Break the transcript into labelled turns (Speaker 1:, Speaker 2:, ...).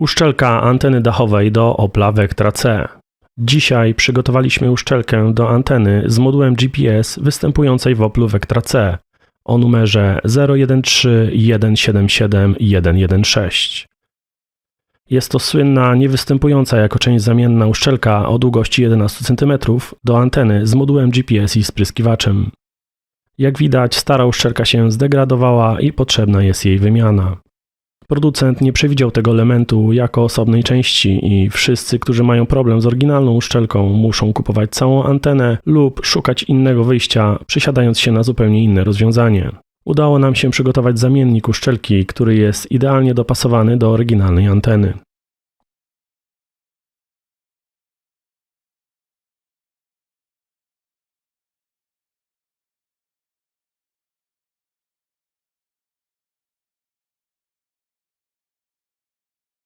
Speaker 1: Uszczelka anteny dachowej do Opla Vectra C. Dzisiaj przygotowaliśmy uszczelkę do anteny z modułem GPS występującej w Oplu Vectra C o numerze 013177116. Jest to słynna, niewystępująca jako część zamienna uszczelka o długości 11 cm do anteny z modułem GPS i spryskiwaczem. Jak widać, stara uszczelka się zdegradowała i potrzebna jest jej wymiana. Producent nie przewidział tego elementu jako osobnej części i wszyscy, którzy mają problem z oryginalną uszczelką, muszą kupować całą antenę lub szukać innego wyjścia, przesiadając się na zupełnie inne rozwiązanie. Udało nam się przygotować zamiennik uszczelki, który jest idealnie dopasowany do oryginalnej anteny.